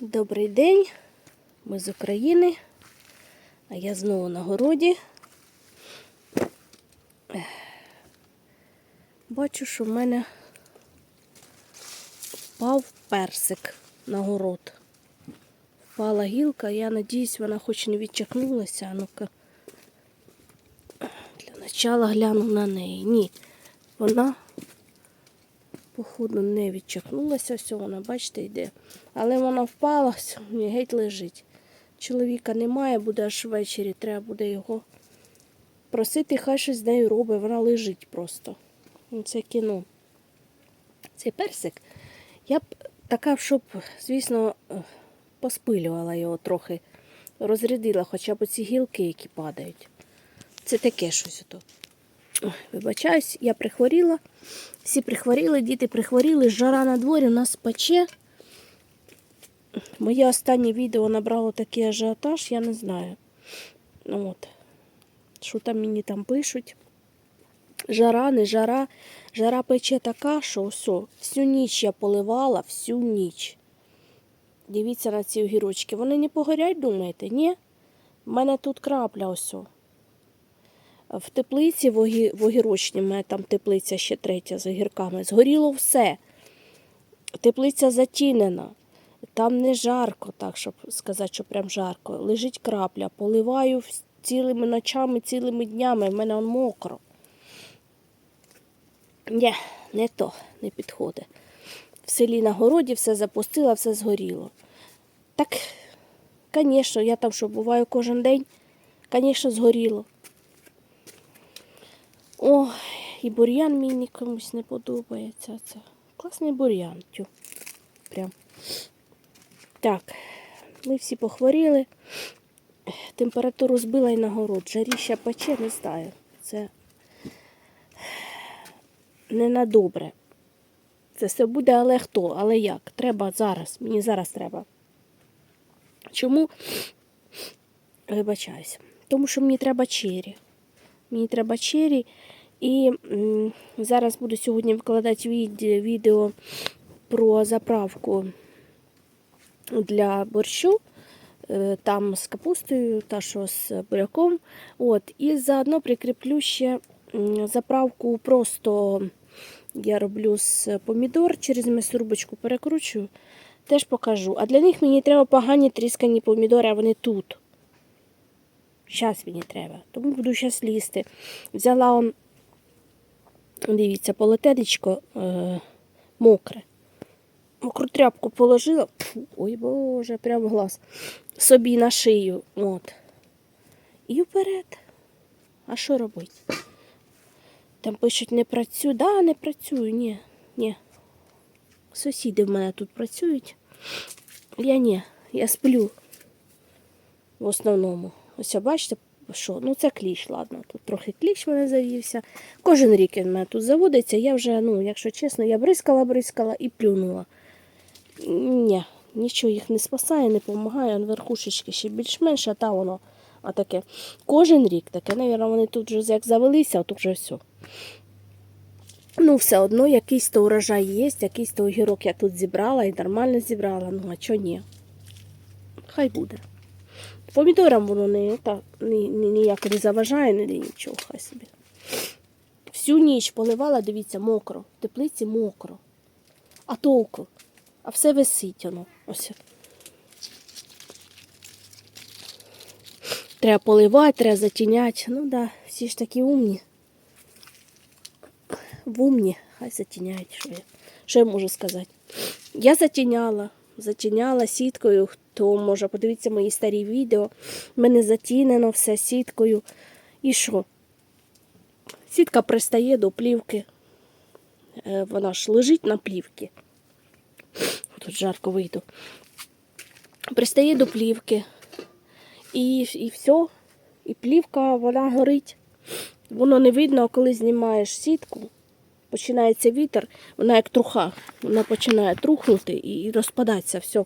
Добрий день, ми з України, а я знову на городі. Бачу, що в мене впав персик на город. Впала гілка, я надіюсь, вона хоч не відчахнулася. Ну-ка. Для начала гляну на неї. Ні, вона походу не відчахнулася, все, вона, бачите, йде. Але вона впала, все, геть лежить. Чоловіка немає, буде аж ввечері, треба буде його просити, хай щось з нею робить, вона лежить просто. Ну, Це кіно. Цей персик, я б така, щоб, звісно, поспилювала його трохи, розрядила хоча б ці гілки, які падають. Це таке щось ото. Ой, Вибачаюсь, я прихворіла. Всі прихворіли, діти прихворіли, жара на дворі, у нас пече. Моє останнє відео набрало такий ажіотаж, я не знаю. Ну, от. Що там мені там пишуть? Жара, не жара. Жара пече така, що все, всю ніч я поливала, всю ніч. Дивіться на ці огірочки. Вони не погорять, думаєте? Ні? У мене тут крапля ось. В теплиці в, огі... в мене там теплиця ще третя з огірками. Згоріло все. Теплиця затінена. Там не жарко, так, щоб сказати, що прям жарко. Лежить крапля. Поливаю цілими ночами, цілими днями. В мене он мокро. Ні, не то, не підходить. В селі на городі все запустила, все згоріло. Так, звісно, я там що буваю кожен день, звісно, згоріло. Ой, і бур'ян мені комусь не подобається. Це класний бур'ян. Прям. Так, ми всі похворіли. Температуру збила і на город. Жаріща пече, не знаю. Це не на добре. Це все буде, але хто? Але як? Треба зараз. Мені зараз треба. Чому? Вибачаюся. Тому що мені треба чері. Мені треба чері. І зараз буду сьогодні викладати відео про заправку для борщу. Е, Там з капустою та що з буряком. От. І заодно прикріплю ще заправку просто я роблю з помідор, через м'ясорубочку перекручую. Теж покажу. А для них мені треба погані тріскані помідори, а вони тут. Зараз мені треба. Тому буду зараз лізти. Взяла он, дивіться, полотенечко е, мокре. Мокру тряпку положила. Фу, ой боже, прям глаз. Собі на шию. От. І вперед. А що робити? Там пишуть, не працюю. Да, не працюю, ні, ні. Сусіди в мене тут працюють. Я ні, я сплю. В основному. Ось бачите, що? Ну це кліщ, ладно. Тут трохи кліщ мене завівся. Кожен рік він мене тут заводиться. Я вже, ну, якщо чесно, я бризкала, бризкала і плюнула. Ні, нічого їх не спасає, не допомагає. Верхушечки ще більш-менш, а та воно а таке. Кожен рік таке, навірно, вони тут вже як завелися, а тут вже все. Ну, все одно якийсь то урожай є, якийсь то огірок я тут зібрала і нормально зібрала. Ну, а чого ні? Хай буде. Помідорам воно не, та, ні, ні, ніяк не заважає, не нічого, хай собі. Всю ніч поливала, дивіться, мокро. В теплиці мокро. А толку? А все висить воно. Ось. Треба поливати, треба затіняти. Ну так, да, всі ж такі умні. В умні, хай затіняють, що я, що я можу сказати. Я затіняла, затіняла сіткою. Хто може подивіться мої старі відео. В мене затінено все сіткою. І що? Сітка пристає до плівки. Е, Вона ж лежить на плівці. Тут жарко вийду. Пристає до плівки. І, і все. І плівка, вона горить. Воно не видно, коли знімаєш сітку. Починається вітер, вона як труха. Вона починає трухнути і розпадатися все.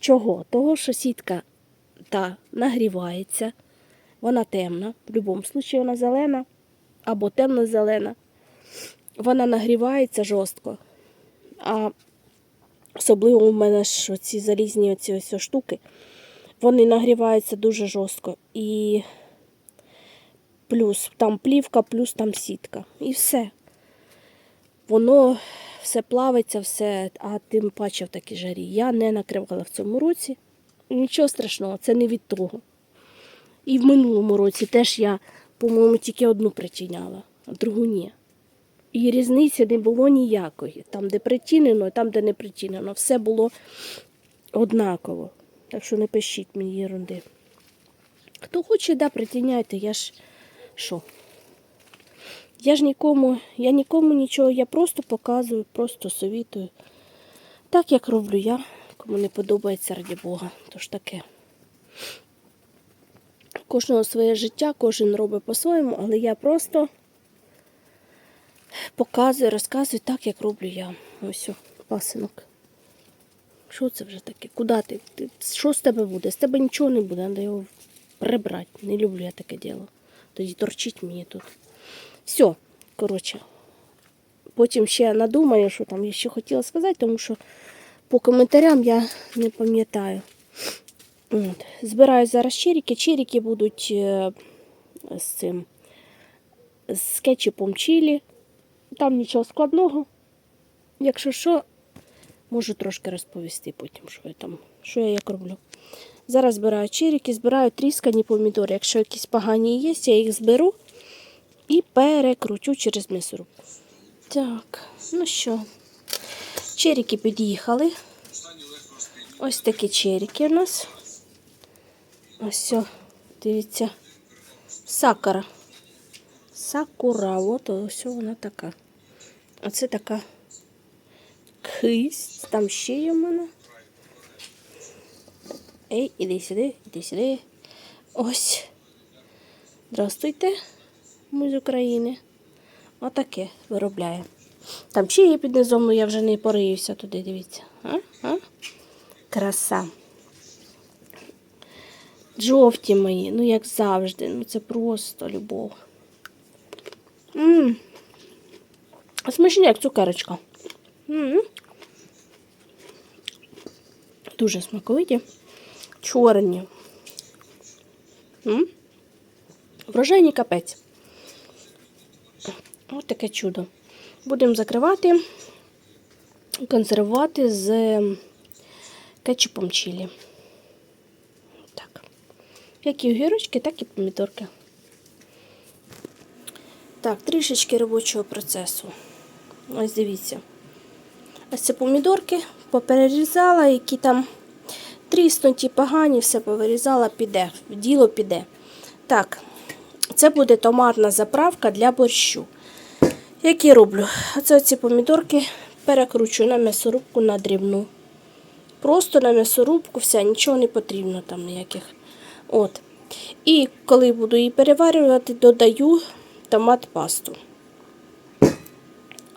Чого? Того, що сітка та нагрівається, вона темна, в будь-якому випадку вона зелена або темно-зелена. Вона нагрівається жорстко. А Особливо у мене ж ці залізні оці ось штуки, вони нагріваються дуже жорстко. І плюс там плівка, плюс там сітка. І все. Воно все плавиться, все, а тим паче в такій жарі. Я не накривала в цьому році. Нічого страшного, це не від того. І в минулому році теж я, по-моєму, тільки одну причиняла, а другу ні. І різниці не було ніякої. Там, де причинено, там, де не причинено. Все було однаково. Так що не пишіть мені ерунди. Хто хоче, да, притіняйте, я ж що? Я ж нікому, я нікому нічого, я просто показую, просто совітую. Так, як роблю я, кому не подобається, раді Бога. Тож таке. Кожного своє життя, кожен робить по-своєму, але я просто показую, розказую так, як роблю я. Ось, пасинок. Що це вже таке? Куди ти? ти? Що з тебе буде? З тебе нічого не буде, треба його прибрати. Не люблю я таке діло. Тоді торчить мені тут. Все, коротше. Потім ще надумаю, що там я ще хотіла сказати, тому що по коментарям я не пам'ятаю. Збираю зараз черіки. Черіки будуть е, з цим з кетчупом чилі. Там нічого складного. Якщо що, можу трошки розповісти потім, що я там, що я як роблю. Зараз збираю черіки, збираю тріскані помідори. Якщо якісь погані є, я їх зберу і перекручу через м'ясорубку. Так, ну що, черіки під'їхали. Ось такі черіки у нас. Ось, все, дивіться, сакара. Сакура, от ось вона така. Оце така кисть. Там ще є в мене. Ей, іди сюди, іди сюди. Ось. Здравствуйте, ми з України. Отаке виробляє. Там ще є під низом, але я вже не пориюся туди, дивіться. А? А? Краса. Жовті мої, ну як завжди. Ну це просто любов. Ммм. Смачні, як цукерочка. М-м. Дуже смаковиті. Чорні. М? Врожайний капець. Ось таке чудо. Будемо закривати, консервувати з кетчупом чилі. Так. Як і огірочки, так і помідорки. Так, трішечки робочого процесу. Ось дивіться. Ось це помідорки поперерізала, які там тріснуті, погані, все повирізала, піде. Діло піде. Так, це буде томатна заправка для борщу. Як я роблю? Оце ці помідорки перекручую на м'ясорубку на дрібну. Просто на м'ясорубку, все, нічого не потрібно там ніяких. От. І коли буду її переварювати, додаю томат пасту.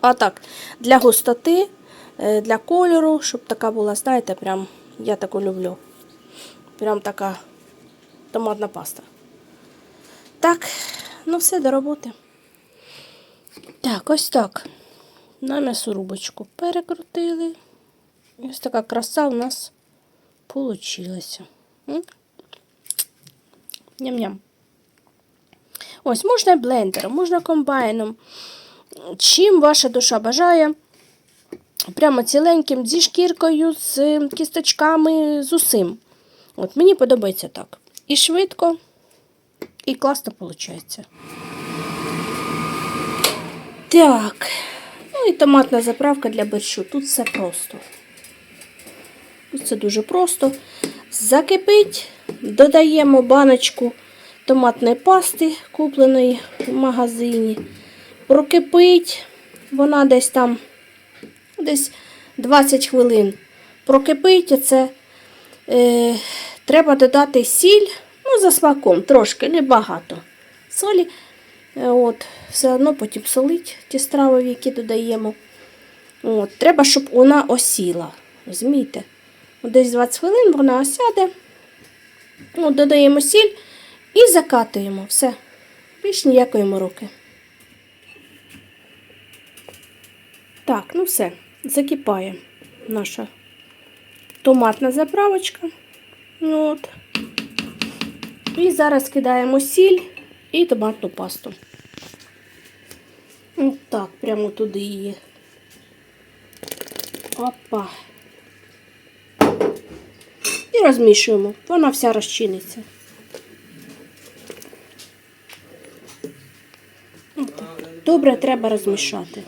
А так, для густоти, е, для кольору, щоб така була, знаєте, прям я таку люблю. Прям така томатна паста. Так, ну все до роботи. Так, ось так. На м'ясорубочку перекрутили. Ось така краса у нас. М? Ням-ням. Ось, можна блендером, можна комбайном. Чим ваша душа бажає. Прямо ціленьким, зі шкіркою, з кісточками, з усім. От, мені подобається так. І швидко, і класно виходить. Так. Ну і томатна заправка для борщу. Тут все просто. Тут це дуже просто. Закипить, додаємо баночку томатної пасти, купленої в магазині. Прокипить, вона десь там десь 20 хвилин. Прокипить, і це е, треба додати сіль, ну, за смаком, трошки, небагато. Солі. Е, От, все одно потім солить ті страви, які додаємо. От, треба, щоб вона осіла. Розумієте? Десь 20 хвилин вона осяде. От, додаємо сіль і закатуємо. Все. Більш ніякої мороки. Так, ну все, закипає наша томатна заправочка. От. І зараз кидаємо сіль і томатну пасту. Так, прямо туди її. Опа. І розмішуємо. Вона вся розчиниться. Добре треба розмішати.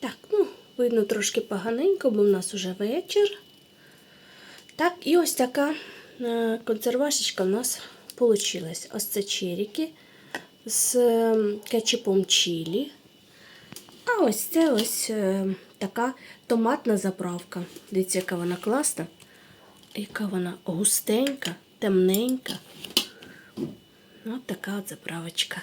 Так, ну, видно трошки поганенько, бо в нас уже вечір. Так, і ось така е, консервашечка в нас вийшла. Ось це черіки з ем, кетчупом чилі. А ось це ось е, така томатна заправка. Дивіться, яка вона класна. Яка вона густенька, темненька. Ось така от заправочка.